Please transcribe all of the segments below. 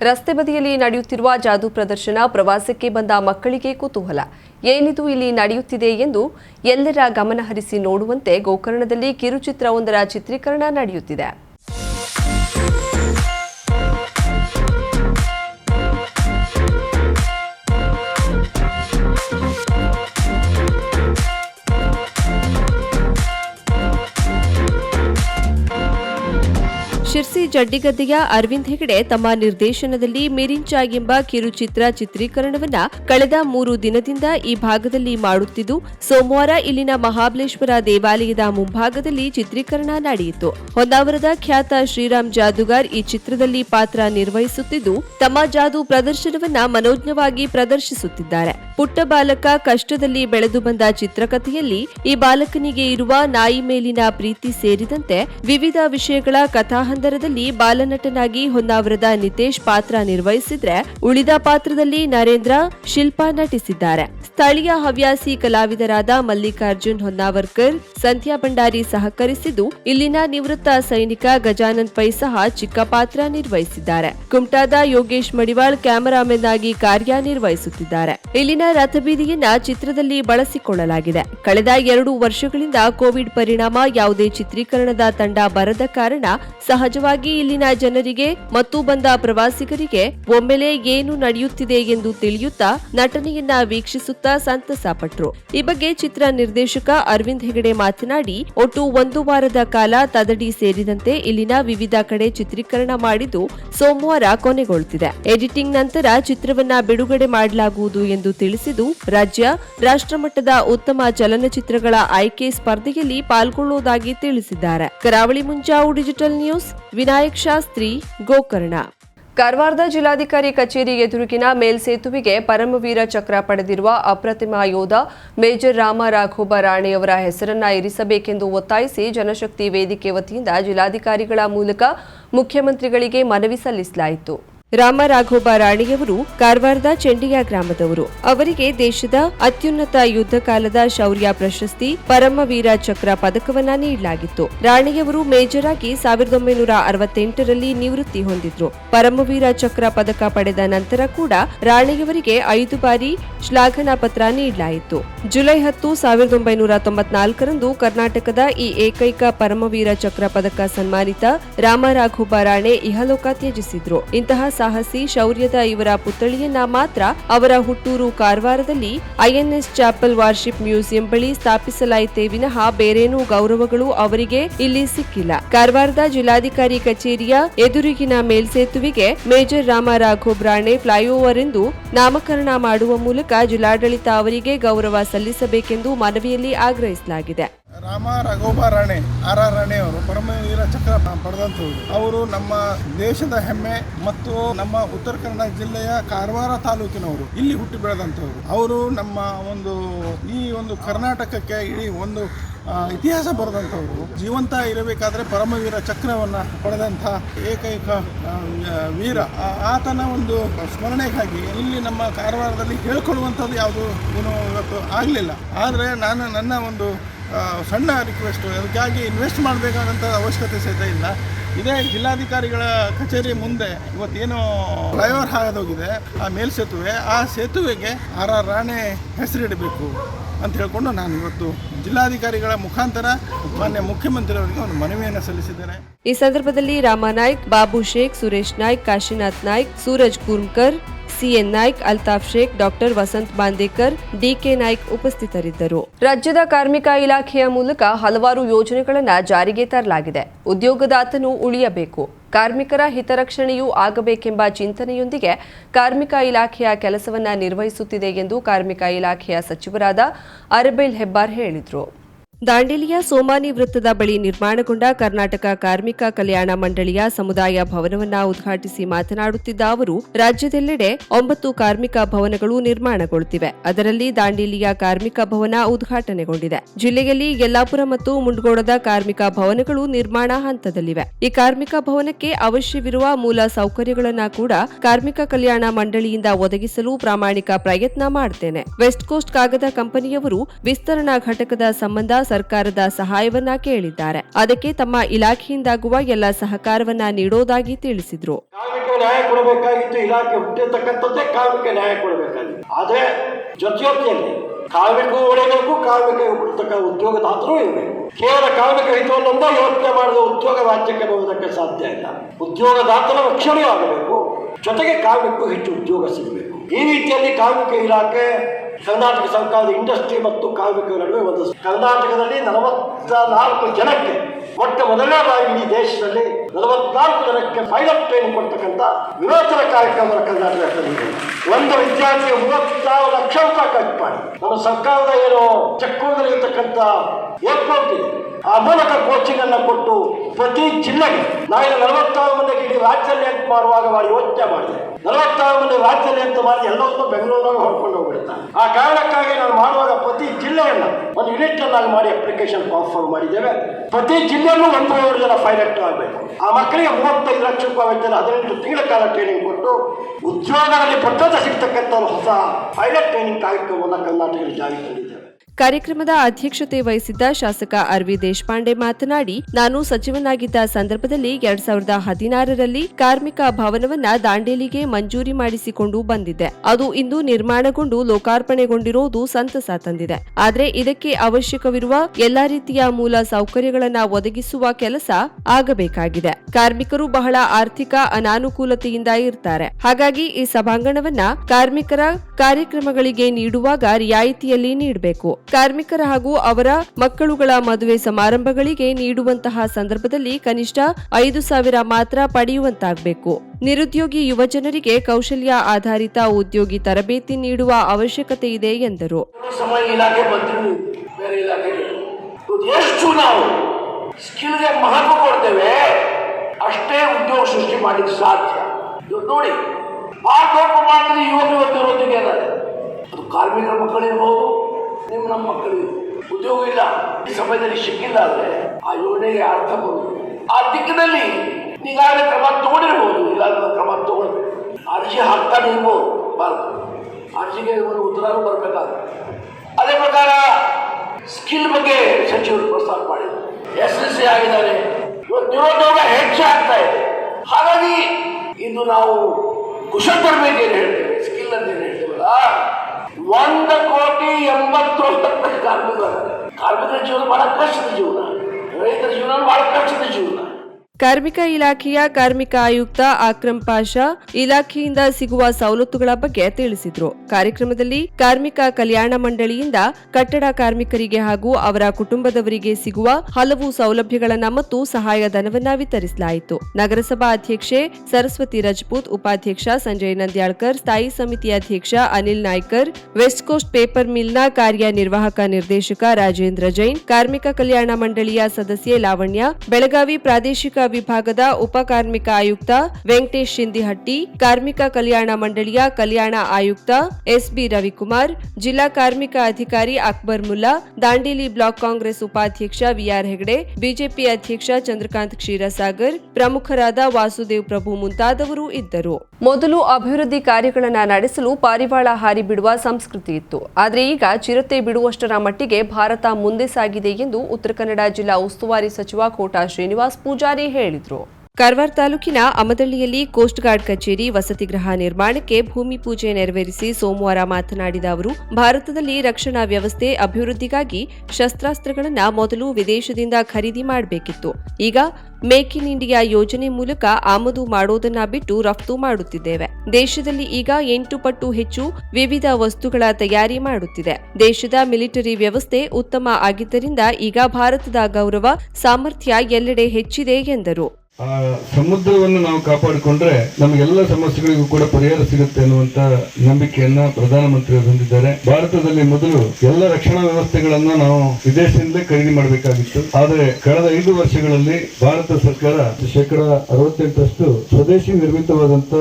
ರಸ್ತೆ ಬದಿಯಲ್ಲಿ ನಡೆಯುತ್ತಿರುವ ಜಾದೂ ಪ್ರದರ್ಶನ ಪ್ರವಾಸಕ್ಕೆ ಬಂದ ಮಕ್ಕಳಿಗೆ ಕುತೂಹಲ. ಏನಿದು ಇಲ್ಲಿ ನಡೆಯುತ್ತಿದೆ ಎಂದು ಎಲ್ಲರ ಗಮನ ಹರಿಸಿ ನೋಡುವಂತೆ ಗೋಕರ್ಣದಲ್ಲಿ ಕಿರುಚಿತ್ರವೊಂದರ ಚಿತ್ರೀಕರಣ ನಡೆಯುತ್ತಿದೆ. ಜಡ್ಡಿಗದ್ದೆಯ ಅರವಿಂದ್ ಹೆಗಡೆ ತಮ್ಮ ನಿರ್ದೇಶನದಲ್ಲಿ ಮಿರಿಂಚಾ ಎಂಬ ಕಿರುಚಿತ್ರ ಚಿತ್ರೀಕರಣವನ್ನ ಕಳೆದ ಮೂರು ದಿನದಿಂದ ಈ ಭಾಗದಲ್ಲಿ ಮಾಡುತ್ತಿದ್ದು, ಸೋಮವಾರ ಇಲ್ಲಿನ ಮಹಾಬಲೇಶ್ವರ ದೇವಾಲಯದ ಮುಂಭಾಗದಲ್ಲಿ ಚಿತ್ರೀಕರಣ ನಡೆಯಿತು. ಹೊನ್ನಾವರದ ಖ್ಯಾತ ಶ್ರೀರಾಮ್ ಜಾದುಗಾರ್ ಈ ಚಿತ್ರದಲ್ಲಿ ಪಾತ್ರ ನಿರ್ವಹಿಸುತ್ತಿದ್ದು, ತಮ್ಮ ಜಾದೂ ಪ್ರದರ್ಶನವನ್ನ ಮನೋಜ್ಞವಾಗಿ ಪ್ರದರ್ಶಿಸುತ್ತಿದ್ದಾರೆ. ಪುಟ್ಟ ಬಾಲಕ ಕಷ್ಟದಲ್ಲಿ ಬೆಳೆದು ಬಂದ ಚಿತ್ರಕಥೆಯಲ್ಲಿ ಈ ಬಾಲಕನಿಗೆ ಇರುವ ನಾಯಿ ಮೇಲಿನ ಪ್ರೀತಿ ಸೇರಿದಂತೆ ವಿವಿಧ ವಿಷಯಗಳ ಕಥಾಹಂದರದಲ್ಲಿ ಬಾಲನಟನಾಗಿ ಹೊನ್ನಾವರದ ನಿತೇಶ್ ಪಾತ್ರ ನಿರ್ವಹಿಸಿದ್ರೆ ಉಳಿದ ಪಾತ್ರದಲ್ಲಿ ನರೇಂದ್ರ ಶಿಲ್ಪಾ ನಟಿಸಿದ್ದಾರೆ. ಸ್ಥಳೀಯ ಹವ್ಯಾಸಿ ಕಲಾವಿದರಾದ ಮಲ್ಲಿಕಾರ್ಜುನ್ ಹೊನ್ನಾವರ್ಕರ್, ಸಂಧ್ಯಾ ಭಂಡಾರಿ ಸಹಕರಿಸಿದ್ದು ಇಲ್ಲಿನ ನಿವೃತ್ತ ಸೈನಿಕ ಗಜಾನಂದ್ ಪೈ ಸಹ ಚಿಕ್ಕ ಪಾತ್ರ ನಿರ್ವಹಿಸಿದ್ದಾರೆ. ಕುಮಟಾದ ಯೋಗೇಶ್ ಮಡಿವಾಳ್ ಕ್ಯಾಮರಾಮನ್ ಆಗಿ ಕಾರ್ಯನಿರ್ವಹಿಸುತ್ತಿದ್ದಾರೆ. ಇಲ್ಲಿನ ರಥಬೀದಿಯನ್ನ ಚಿತ್ರದಲ್ಲಿ ಬಳಸಿಕೊಳ್ಳಲಾಗಿದೆ. ಕಳೆದ ಎರಡು ವರ್ಷಗಳಿಂದ ಕೋವಿಡ್ ಪರಿಣಾಮ ಯಾವುದೇ ಚಿತ್ರೀಕರಣದ ತಂಡ ಬರದ ಕಾರಣ ಸಹಜವಾಗಿ ಇಲ್ಲಿನ ಜನರಿಗೆ ಮತ್ತು ಬಂದ ಪ್ರವಾಸಿಗರಿಗೆ ಒಮ್ಮೆಲೆ ಏನು ನಡೆಯುತ್ತಿದೆ ಎಂದು ತಿಳಿಯುತ್ತಾ ನಟನೆಯನ್ನ ವೀಕ್ಷಿಸುತ್ತಾ ಸಂತಸ ಪಟ್ರು. ಈ ಬಗ್ಗೆ ಚಿತ್ರ ನಿರ್ದೇಶಕ ಅರವಿಂದ್ ಹೆಗಡೆ ಮಾತನಾಡಿ, ಒಟ್ಟು ಒಂದು ವಾರದ ಕಾಲ ತದಡಿ ಸೇರಿದಂತೆ ಇಲ್ಲಿನ ವಿವಿಧ ಕಡೆ ಚಿತ್ರೀಕರಣ ಮಾಡಿದ್ದು ಸೋಮವಾರ ಕೊನೆಗೊಳ್ಳುತ್ತಿದೆ. ಎಡಿಟಿಂಗ್ ನಂತರ ಚಿತ್ರವನ್ನ ಬಿಡುಗಡೆ ಮಾಡಲಾಗುವುದು ಎಂದು ತಿಳಿಸಿದ್ದು, ರಾಜ್ಯ, ರಾಷ್ಟ್ರಮಟ್ಟದ ಉತ್ತಮ ಚಲನಚಿತ್ರಗಳ ಆಯ್ಕೆ ಸ್ಪರ್ಧೆಯಲ್ಲಿ ಪಾಲ್ಗೊಳ್ಳುವುದಾಗಿ ತಿಳಿಸಿದ್ದಾರೆ. Karavali Munjavu digital news Vinayak Shastri Gokarna. ಕಾರವಾರದ ಜಿಲ್ಲಾಧಿಕಾರಿ ಕಚೇರಿ ಎದುರುಗಿನ ಮೇಲ್ಸೇತುವೆಗೆ ಪರಮವೀರ ಚಕ್ರ ಪಡೆದಿರುವ ಅಪ್ರತಿಮ ಯೋಧ ಮೇಜರ್ ರಾಮ ರಾಘೋಬ ರಾಣೆಯವರ ಹೆಸರನ್ನ ಇರಿಸಬೇಕೆಂದು ಒತ್ತಾಯಿಸಿ ಜನಶಕ್ತಿ ವೇದಿಕೆ ವತಿಯಿಂದ ಜಿಲ್ಲಾಧಿಕಾರಿಗಳ ಮೂಲಕ ಮುಖ್ಯಮಂತ್ರಿಗಳಿಗೆ ಮನವಿ ಸಲ್ಲಿಸಲಾಯಿತು. ರಾಮ ರಾಘೋಬ ರಾಣಿಯವರು ಕಾರವಾರದ ಚೆಂಡಿಯ ಗ್ರಾಮದವರು. ಅವರಿಗೆ ದೇಶದ ಅತ್ಯುನ್ನತ ಯುದ್ಧ ಕಾಲದ ಶೌರ್ಯ ಪ್ರಶಸ್ತಿ ಪರಮವೀರ ಚಕ್ರ ಪದಕವನ್ನ ನೀಡಲಾಗಿತ್ತು. ರಾಣಿಯವರು ಮೇಜರ್ ಆಗಿ ಸಾವಿರದ ಒಂಬೈನೂರ ಅರವತ್ತೆಂಟರಲ್ಲಿ ನಿವೃತ್ತಿ ಹೊಂದಿದ್ರು. ಪರಮವೀರ ಚಕ್ರ ಪದಕ ಪಡೆದ ನಂತರ ಕೂಡ ರಾಣಿಯವರಿಗೆ ಐದು ಬಾರಿ ಶ್ಲಾಘನಾ ಪತ್ರ ನೀಡಲಾಯಿತು. ಜುಲೈ ಹತ್ತು, ಸಾವಿರದ ಒಂಬೈನೂರ ತೊಂಬತ್ನಾಲ್ಕರಂದು ಕರ್ನಾಟಕದ ಈ ಏಕೈಕ ಪರಮವೀರ ಚಕ್ರ ಪದಕ ಸನ್ಮಾನಿತ ರಾಮ ರಾಘೋಬ ರಾಣೆ ಇಹಲೋಕ ತ್ಯಜಿಸಿದ್ರು. ಇಂತಹ ಸಾಹಸಿ ಶೌರ್ಯದ ಇವರ ಪುತ್ಥಳಿಯನ್ನ ಮಾತ್ರ ಅವರ ಹುಟ್ಟೂರು ಕಾರವಾರದಲ್ಲಿ ಐಎನ್ಎಸ್ ಚಾಪಲ್ ವಾರ್ಶಿಪ್ ಮ್ಯೂಸಿಯಂ ಬಳಿ ಸ್ಥಾಪಿಸಲಾಯಿತೇ ವಿನಃ ಬೇರೇನೂ ಗೌರವಗಳು ಅವರಿಗೆ ಇಲ್ಲಿ ಸಿಕ್ಕಿಲ್ಲ. ಕಾರವಾರದ ಜಿಲ್ಲಾಧಿಕಾರಿ ಕಚೇರಿಯ ಎದುರಿಗಿನ ಮೇಲ್ಸೇತುವೆಗೆ ಮೇಜರ್ ರಾಮ ರಾಘೋಬ್ ರಾಣೆ ಫ್ಲೈಓವರ್ ಎಂದು ನಾಮಕರಣ ಮಾಡುವ ಮೂಲಕ ಜಿಲ್ಲಾಡಳಿತ ಅವರಿಗೆ ಗೌರವ ಸಲ್ಲಿಸಬೇಕೆಂದು ಮನವಿಯಲ್ಲಿ ಆಗ್ರಹಿಸಲಾಗಿದೆ. ರಾಮ ರಾಘೋಬ ರಾಣೆ, ಆರ್ ಆರ್ ರಾಣೆ ಅವರು ಪರಮವೀರ ಚಕ್ರ ಪಡೆದಂಥವ್ರು. ಅವರು ನಮ್ಮ ದೇಶದ ಹೆಮ್ಮೆ ಮತ್ತು ನಮ್ಮ ಉತ್ತರ ಕನ್ನಡ ಜಿಲ್ಲೆಯ ಕಾರವಾರ ತಾಲೂಕಿನವರು, ಇಲ್ಲಿ ಹುಟ್ಟಿ ಬೆಳೆದಂಥವ್ರು. ಅವರು ನಮ್ಮ ಒಂದು, ಈ ಒಂದು ಕರ್ನಾಟಕಕ್ಕೆ ಇಡೀ ಒಂದು ಇತಿಹಾಸ ಬರೆದಂಥವ್ರು. ಜೀವಂತ ಇರಬೇಕಾದ್ರೆ ಪರಮವೀರ ಚಕ್ರವನ್ನು ಪಡೆದಂಥ ಏಕೈಕ ವೀರ. ಆತನ ಒಂದು ಸ್ಮರಣೆಗಾಗಿ ಇಲ್ಲಿ ನಮ್ಮ ಕಾರವಾರದಲ್ಲಿ ಹೇಳ್ಕೊಳ್ಳುವಂಥದ್ದು ಯಾವುದು ಏನು ಇವತ್ತು ಆಗಲಿಲ್ಲ. ಆದರೆ ನಾನು ನನ್ನ ಒಂದು ಸಣ್ಣ ರಿಕ್ವೆಸ್ಟು ಅದಕ್ಕಾಗಿ ಇನ್ವೆಸ್ಟ್ ಮಾಡಬೇಕಾದಂಥ ಅವಶ್ಯಕತೆ ಸಹಿತ ಇಲ್ಲ. ಇದೇ ಜಿಲ್ಲಾಧಿಕಾರಿಗಳ ಕಚೇರಿ ಮುಂದೆ ಇವತ್ತೇನು ಫ್ಲೈಓವರ್ ಆಗೋದೋಗಿದೆ ಆ ಮೇಲ್ಸೇತುವೆ, ಆ ಸೇತುವೆಗೆ ಆರ್ ಆರ್ ರಾಣೆ ಹೆಸರಿಡಬೇಕು. ಅಂತ ಹೇಳಿಕೊಂಡು ನಾನು ಇವತ್ತು ಜಿಲ್ಲಾಧಿಕಾರಿಗಳ ಮುಖಾಂತರ ಮಾನ್ಯ ಮುಖ್ಯಮಂತ್ರಿಯವರಿಗೆ ಒಂದು ಮನವಿಯನ್ನು ಸಲ್ಲಿಸಿದ್ದೇನೆ. ಈ ಸಂದರ್ಭದಲ್ಲಿ Ramanaik Babu Shaikh, Suresh Naik, Kashinath Naik, Suraj Kurmkar CN Naik, Altaf Shaikh, doctor Vasant Bandekar DK Naik ಉಪಸ್ಥಿತರಿದ್ದರು. ರಾಜ್ಯದ ಕಾರ್ಮಿಕ ಇಲಾಖೆಯ ಮೂಲಕ ಹಲವಾರು ಯೋಜನೆಗಳನ್ನು ಜಾರಿಗೆ ತರಲಾಗಿದೆ. ಉದ್ಯೋಗದಾತನು ಉಳಿಯಬೇಕು. ಕಾರ್ಮಿಕರ ಹಿತರಕ್ಷಣೆಯೂ ಆಗಬೇಕೆಂಬ ಚಿಂತನೆಯೊಂದಿಗೆ ಕಾರ್ಮಿಕ ಇಲಾಖೆಯ ಕೆಲಸವನ್ನ ನಿರ್ವಹಿಸುತ್ತಿದೆ ಎಂದು ಕಾರ್ಮಿಕ ಇಲಾಖೆಯ ಸಚಿವರಾದ ಅರಬೇಲ್ ಹೆಬ್ಬಾರ್ ಹೇಳಿದರು. ದಾಂಡೇಲಿಯ ಸೋಮಾನಿ ವೃತ್ತದ ಬಳಿ ನಿರ್ಮಾಣಗೊಂಡ ಕರ್ನಾಟಕ ಕಾರ್ಮಿಕ ಕಲ್ಯಾಣ ಮಂಡಳಿಯ ಸಮುದಾಯ ಭವನವನ್ನ ಉದ್ಘಾಟಿಸಿ ಮಾತನಾಡುತ್ತಿದ್ದ ಅವರು, ರಾಜ್ಯದೆಲ್ಲೆಡೆ ಒಂಬತ್ತು ಕಾರ್ಮಿಕ ಭವನಗಳು ನಿರ್ಮಾಣಗೊಳ್ಳುತ್ತಿವೆ. ಅದರಲ್ಲಿ ದಾಂಡೇಲಿಯ ಕಾರ್ಮಿಕ ಭವನ ಉದ್ಘಾಟನೆಗೊಂಡಿದೆ. ಜಿಲ್ಲೆಯಲ್ಲಿ ಯಲ್ಲಾಪುರ ಮತ್ತು ಮುಂಡಗೋಡದ ಕಾರ್ಮಿಕ ಭವನಗಳು ನಿರ್ಮಾಣ ಹಂತದಲ್ಲಿವೆ. ಈ ಕಾರ್ಮಿಕ ಭವನಕ್ಕೆ ಅವಶ್ಯವಿರುವ ಮೂಲ ಸೌಕರ್ಯಗಳನ್ನು ಕೂಡ ಕಾರ್ಮಿಕ ಕಲ್ಯಾಣ ಮಂಡಳಿಯಿಂದ ಒದಗಿಸಲು ಪ್ರಾಮಾಣಿಕ ಪ್ರಯತ್ನ ಮಾಡುತ್ತೇನೆ ವೆಸ್ಟ್ ಕೋಸ್ಟ್ ಕಾಗದ ಕಂಪನಿಯವರು ವಿಸ್ತರಣಾ ಘಟಕದ ಸಂಬಂಧ ಸರ್ಕಾರದ ಸಹಾಯವನ್ನ ಕೇಳಿದ್ದಾರೆ. ಅದಕ್ಕೆ ತಮ್ಮ ಇಲಾಖೆಯಿಂದಾಗುವ ಎಲ್ಲ ಸಹಕಾರವನ್ನ ನೀಡೋದಾಗಿ ತಿಳಿಸಿದ್ರು. ನ್ಯಾಯ ಕೊಡಬೇಕಾಗಿತ್ತು. ಇಲಾಖೆ ಹುಟ್ಟಿರ್ತಕ್ಕಂಥದ್ದೇ ಕಾರ್ಮಿಕ ನ್ಯಾಯ ಕೊಡಬೇಕಾಗಿತ್ತು. ಆದ್ರೆ ಜೊತೆ ಜೊತೆಯಲ್ಲಿ ಕಾರ್ಮಿಕರು ಉಳಿಬೇಕು ಕಾರ್ಮಿಕ ಉದ್ಯೋಗದಾತರು ಇರಬೇಕು. ಕೇವಲ ಕಾರ್ಮಿಕ ಹಿತವನ್ನೊಂದ ಯೋಚನೆ ಮಾಡಿದ ಉದ್ಯೋಗ ರಾಜ್ಯಕ್ಕೆ ಬರುವುದಕ್ಕೆ ಸಾಧ್ಯ ಇಲ್ಲ. ಉದ್ಯೋಗದಾತರ ರಕ್ಷಣೆ ಆಗಬೇಕು. ಜೊತೆಗೆ ಕಾರ್ಮಿಕರು ಹೆಚ್ಚು ಉದ್ಯೋಗ ಸಿಗಬೇಕು. ಈ ರೀತಿಯಲ್ಲಿ ಕಾರ್ಮಿಕ ಇಲಾಖೆ ಕರ್ನಾಟಕ ಸರ್ಕಾರದ ಇಂಡಸ್ಟ್ರಿ ಮತ್ತು ಕಾರ್ಮಿಕ ನಡುವೆ ಒಂದು ಕರ್ನಾಟಕದಲ್ಲಿ ನಲವತ್ತ ನಾಲ್ಕು ಜನಕ್ಕೆ, ಮೊಟ್ಟ ಮೊದಲನೇ ಬಾರಿ ಈ ದೇಶದಲ್ಲಿ ನಲವತ್ನಾಲ್ಕು ಜನಕ್ಕೆ ಪೈಲಟ್ ಟ್ರೈನ್ ಕೊಡ್ತಕ್ಕಂಥ ವಿವೇಚನ ಕಾರ್ಯಕ್ರಮ ಕರ್ನಾಟಕ. ಒಂದು ವಿದ್ಯಾರ್ಥಿ ಮೂವತ್ತಾರು ಲಕ್ಷ ರೂಪಾಯಿ ಖರ್ಚು ನಮ್ಮ ಸರ್ಕಾರದ ಏನು ಚಕ್ಕೂರಲ್ಲಿ ಇರ್ತಕ್ಕಂಥ ಏರ್ಪೋರ್ಟ್ ಇದೆ ಆ ಮೂಲಕ ಕೋಚಿಂಗ್ ಅನ್ನು ಕೊಟ್ಟು ಪ್ರತಿ ಜಿಲ್ಲೆಗೆ ನಾನು ನಲವತ್ತಾರು ಮಂದಿಗೆ ಇಡೀ ರಾಜ್ಯದಲ್ಲಿ ಅಂತ ಮಾಡುವಾಗ ಮಾಡಿ ಯೋಚನೆ ಮಾಡಿದೆ. ನಲವತ್ತಾರು ಮಂದಿ ರಾಜ್ಯದಲ್ಲಿ ಅಂತ ಮಾಡಿ ಎಲ್ಲವನ್ನೂ ಬೆಂಗಳೂರಾಗ ಹೊಡ್ಕೊಂಡು ಹೋಗ್ಬಿಡ್ತಾರೆ ಆ ಕಾರಣಕ್ಕಾಗಿ ನಾನು ಮಾಡುವಾಗ ಪ್ರತಿ ಜಿಲ್ಲೆಯನ್ನು ಒಂದು ಯೂನಿಟ್ ಅನ್ನಾಗಿ ಮಾಡಿ ಅಪ್ಲಿಕೇಶನ್ ಫಾರ್ಮ್ ಮಾಡಿದ್ದೇವೆ. ಪ್ರತಿ ಜಿಲ್ಲೆಯಲ್ಲೂ ಒಂದೂವರೆ ಜನ ಪೈಲಟ್ ಆಗಬೇಕು. ಆ ಮಕ್ಕಳಿಗೆ ಮೂವತ್ತೈದು ಲಕ್ಷ ರೂಪಾಯಿ ವೆಚ್ಚದ ಹದಿನೆಂಟು ತಿಂಗಳ ಕಾಲ ಟ್ರೈನಿಂಗ್ ಕೊಟ್ಟು ಉದ್ಯೋಗದಲ್ಲಿ ಭದ್ರತೆ ಸಿಗ್ತಕ್ಕಂಥ ಹೊಸ ಪೈಲಟ್ ಟ್ರೈನಿಂಗ್ ಕಾರ್ಯಕ್ರಮವನ್ನು ಕರ್ನಾಟಕದಲ್ಲಿ ಜಾರಿಗೆ ತಂದಿದ್ದೇವೆ ಕಾರ್ಯಕ್ರಮದ ಅಧ್ಯಕ್ಷತೆ ವಹಿಸಿದ್ದ ಶಾಸಕ ಅರವಿ ದೇಶಪಾಂಡೆ ಮಾತನಾಡಿ, ನಾನು ಸಚಿವನಾಗಿದ್ದ ಸಂದರ್ಭದಲ್ಲಿ ಎರಡ್ ಸಾವಿರದ ಹದಿನಾರರಲ್ಲಿ ಕಾರ್ಮಿಕ ಭವನವನ್ನ ದಾಂಡೇಲಿಗೆ ಮಂಜೂರಿ ಮಾಡಿಸಿಕೊಂಡು ಬಂದಿದ್ದೆ. ಅದು ಇಂದು ನಿರ್ಮಾಣಗೊಂಡು ಲೋಕಾರ್ಪಣೆಗೊಂಡಿರುವುದು ಸಂತಸ ತಂದಿದೆ. ಆದರೆ ಇದಕ್ಕೆ ಅವಶ್ಯಕವಿರುವ ಎಲ್ಲಾ ರೀತಿಯ ಮೂಲ ಸೌಕರ್ಯಗಳನ್ನ ಒದಗಿಸುವ ಕೆಲಸ ಆಗಬೇಕಾಗಿದೆ. ಕಾರ್ಮಿಕರು ಬಹಳ ಆರ್ಥಿಕ ಅನಾನುಕೂಲತೆಯಿಂದ ಇರ್ತಾರೆ. ಹಾಗಾಗಿ ಈ ಸಭಾಂಗಣವನ್ನ ಕಾರ್ಮಿಕರ ಕಾರ್ಯಕ್ರಮಗಳಿಗೆ ನೀಡುವಾಗ ರಿಯಾಯಿತಿಯಲ್ಲಿ ನೀಡಬೇಕು. ಕಾರ್ಮಿಕರ ಹಾಗೂ ಅವರ ಮಕ್ಕಳುಗಳ ಮದುವೆ ಸಮಾರಂಭಗಳಿಗೆ ನೀಡುವಂತಹ ಸಂದರ್ಭದಲ್ಲಿ ಕನಿಷ್ಠ ಐದು ಸಾವಿರ ಮಾತ್ರ ಪಡೆಯುವಂತಾಗಬೇಕು. ನಿರುದ್ಯೋಗಿ ಯುವಜನರಿಗೆ ಕೌಶಲ್ಯ ಆಧಾರಿತ ಉದ್ಯೋಗಿ ತರಬೇತಿ ನೀಡುವ ಅವಶ್ಯಕತೆ ಇದೆ ಎಂದರು. ಎಷ್ಟು ನಾವು ಸ್ಕಿಲ್ಗೆ ಮಹತ್ವ ಕೊಡ್ತೇವೆ, ಅಷ್ಟೇ ಉದ್ಯೋಗ ಸೃಷ್ಟಿ ಮಾಡಲಿಕ್ಕೆ ಸಾಧ್ಯ. ನೋಡಿ ಭಾಳ ದೊಡ್ಡ ಪ್ರಮಾಣದಲ್ಲಿ ಯುವಕ ಇವತ್ತು ಅದು ಕಾರ್ಮಿಕರ ಮಕ್ಕಳಿರ್ಬೋದು ನಿಮ್ಮ ನಮ್ಮ ಮಕ್ಕಳಿಗೆ ಉದ್ಯೋಗ ಇಲ್ಲ. ಈ ಸಮಯದಲ್ಲಿ ಸಿಕ್ಕಿಲ್ಲ ಅಂದ್ರೆ ಆ ಯೋಜನೆಗೆ ಅರ್ಥ ಬರುವುದು ಆ ದಿಕ್ಕಿನಲ್ಲಿ ಈಗಾಗಲೇ ಕ್ರಮ ತಗೊಂಡಿರ್ಬೋದು. ಇಲ್ಲಾಂದ್ರೆ ಕ್ರಮ ತಗೊಂಡು ಅರ್ಜಿ ಹಾಕ್ತಾನೆ ಇರ್ಬೋದು. ಬಾರದು. ಅರ್ಜಿಗೆ ಒಂದು ಉತ್ತರ ಬರಬೇಕಾದ ಅದೇ ಪ್ರಕಾರ ಸ್ಕಿಲ್ ಬಗ್ಗೆ ಸಚಿವರು ಪ್ರಸ್ತಾಪ ಮಾಡಿದರು. ಎಸ್ ಎಲ್ ಸಿ ಆಗಿದ್ದಾರೆ. ಇವತ್ತು ನಿರುದ್ಯೋಗ ಹೆಚ್ಚಾಗ್ತಾ ಇದೆ. ಹಾಗಾಗಿ ಇಂದು ನಾವು ಕುಶಲ್ ತರಬೇತಿ ಏನು ಹೇಳ್ತೇವೆ. ಸ್ಕಿಲ್ ಅಂತ ಏನು ಹೇಳ್ತೇವಲ್ಲ? ಒಂದು ಕೋಟಿ ಎಂಬತ್ತೊಂದು ಲಕ್ಷ ಕಾರ್ಮಿಕರು ಕಾರ್ಮಿಕರ ಜೀವನ ಬಹಳ ಕಷ್ಟದ ಜೀವನ ರೈತರ ಜೀವನ ಬಹಳ ಕಷ್ಟದ ಜೀವನ ಕಾರ್ಮಿಕ ಇಲಾಖೆಯ ಕಾರ್ಮಿಕ ಆಯುಕ್ತ ಆಕ್ರಮ್ ಪಾಷಾ ಇಲಾಖೆಯಿಂದ ಸಿಗುವ ಸವಲತ್ತುಗಳ ಬಗ್ಗೆ ತಿಳಿಸಿದ್ರು. ಕಾರ್ಯಕ್ರಮದಲ್ಲಿ ಕಾರ್ಮಿಕ ಕಲ್ಯಾಣ ಮಂಡಳಿಯಿಂದ ಕಟ್ಟಡ ಕಾರ್ಮಿಕರಿಗೆ ಹಾಗೂ ಅವರ ಕುಟುಂಬದವರಿಗೆ ಸಿಗುವ ಹಲವು ಸೌಲಭ್ಯಗಳನ್ನ ಮತ್ತು ಸಹಾಯಧನವನ್ನ ವಿತರಿಸಲಾಯಿತು. ನಗರಸಭಾ ಅಧ್ಯಕ್ಷೆ ಸರಸ್ವತಿ ರಜಪೂತ್, ಉಪಾಧ್ಯಕ್ಷ ಸಂಜಯ್ ನಂದ್ಯಾಳ್ಕರ್, ಸ್ಥಾಯಿ ಸಮಿತಿ ಅಧ್ಯಕ್ಷ Anil Naikar, west coast paper ಮಿಲ್ನ ಕಾರ್ಯನಿರ್ವಾಹಕ ನಿರ್ದೇಶಕ ರಾಜೇಂದ್ರ ಜೈನ್, ಕಾರ್ಮಿಕ ಕಲ್ಯಾಣ ಮಂಡಳಿಯ ಸದಸ್ಯೆ ಲಾವಣ್ಯ, ಬೆಳಗಾವಿ ಪ್ರಾದೇಶಿಕ ವಿಭಾಗದ ಉಪ ಕಾರ್ಮಿಕ ಆಯುಕ್ತ ವೆಂಕಟೇಶ್ ಶಿಂದಿಹಟ್ಟಿ, ಕಾರ್ಮಿಕ ಕಲ್ಯಾಣ ಮಂಡಳಿಯ ಕಲ್ಯಾಣ ಆಯುಕ್ತ ಎಸ್ಬಿ ರವಿಕುಮಾರ್, ಜಿಲ್ಲಾ ಕಾರ್ಮಿಕ ಅಧಿಕಾರಿ ಅಕ್ಬರ್ ಮುಲ್ಲಾ, ದಾಂಡೇಲಿ ಬ್ಲಾಕ್ ಕಾಂಗ್ರೆಸ್ ಉಪಾಧ್ಯಕ್ಷ ವಿಆರ್ ಹೆಗಡೆ, ಬಿಜೆಪಿ ಅಧ್ಯಕ್ಷ ಚಂದ್ರಕಾಂತ್ ಕ್ಷೀರಸಾಗರ್, ಪ್ರಮುಖರಾದ ವಾಸುದೇವ್ ಪ್ರಭು ಮುಂತಾದವರು ಇದ್ದರು. ಮೊದಲು ಅಭಿವೃದ್ಧಿ ಕಾರ್ಯಗಳನ್ನು ನಡೆಸಲು ಪಾರಿವಾಳ ಹಾರಿ ಬಿಡುವ ಸಂಸ್ಕೃತಿ ಇತ್ತು. ಆದರೆ ಈಗ ಚಿರತೆ ಬಿಡುವಷ್ಟರ ಮಟ್ಟಿಗೆ ಭಾರತ ಮುಂದೆ ಸಾಗಿದೆ ಎಂದು ಉತ್ತರ ಕನ್ನಡ ಜಿಲ್ಲಾ ಉಸ್ತುವಾರಿ ಸಚಿವ ಕೋಟಾ ಶ್ರೀನಿವಾಸ್ ಪೂಜಾರಿ ಹೇಳಿದರು. ಕಾರವಾರ ತಾಲೂಕಿನ ಅಮದಳ್ಳಿಯಲ್ಲಿ ಕೋಸ್ಟ್ ಗಾರ್ಡ್ ಕಚೇರಿ ವಸತಿ ಗೃಹ ನಿರ್ಮಾಣಕ್ಕೆ ಭೂಮಿ ಪೂಜೆ ನೆರವೇರಿಸಿ ಸೋಮವಾರ ಮಾತನಾಡಿದ ಅವರು, ಭಾರತದಲ್ಲಿ ರಕ್ಷಣಾ ವ್ಯವಸ್ಥೆ ಅಭಿವೃದ್ಧಿಗಾಗಿ ಶಸ್ತ್ರಾಸ್ತ್ರಗಳನ್ನು ಮೊದಲು ವಿದೇಶದಿಂದ ಖರೀದಿ ಮಾಡಬೇಕಿತ್ತು. ಈಗ ಮೇಕ್ ಇನ್ ಇಂಡಿಯಾ ಯೋಜನೆ ಮೂಲಕ ಆಮದು ಮಾಡೋದನ್ನ ಬಿಟ್ಟು ರಫ್ತು ಮಾಡುತ್ತಿದ್ದೇವೆ. ದೇಶದಲ್ಲಿ ಈಗ ಎಂಟು ಪಟ್ಟು ಹೆಚ್ಚು ವಿವಿಧ ವಸ್ತುಗಳ ತಯಾರಿ ಮಾಡುತ್ತಿದೆ. ದೇಶದ ಮಿಲಿಟರಿ ವ್ಯವಸ್ಥೆ ಉತ್ತಮ ಆಗಿದ್ದರಿಂದ ಈಗ ಭಾರತದ ಗೌರವ, ಸಾಮರ್ಥ್ಯ ಎಲ್ಲೆಡೆ ಹೆಚ್ಚಿದೆ ಎಂದರು. ಆ, ಸಮುದ್ರವನ್ನು ನಾವು ಕಾಪಾಡಿಕೊಂಡ್ರೆ ನಮಗೆಲ್ಲ ಸಮಸ್ಯೆಗಳಿಗೂ ಕೂಡ ಪರಿಹಾರ ಸಿಗುತ್ತೆ ಅನ್ನುವಂತ ನಂಬಿಕೆಯನ್ನ ಪ್ರಧಾನಮಂತ್ರಿಯವರು ಹೊಂದಿದ್ದಾರೆ. ಭಾರತದಲ್ಲಿ ಮೊದಲು ಎಲ್ಲ ರಕ್ಷಣಾ ವ್ಯವಸ್ಥೆಗಳನ್ನ ನಾವು ವಿದೇಶದಿಂದಲೇ ಖರೀದಿ ಮಾಡಬೇಕಾಗಿತ್ತು. ಆದರೆ ಕಳೆದ ಐದು ವರ್ಷಗಳಲ್ಲಿ ಭಾರತ ಸರ್ಕಾರ ಶೇಕಡ ಅರವತ್ತೆಂಟರಷ್ಟು ಸ್ವದೇಶಿ ನಿರ್ಮಿತವಾದಂತ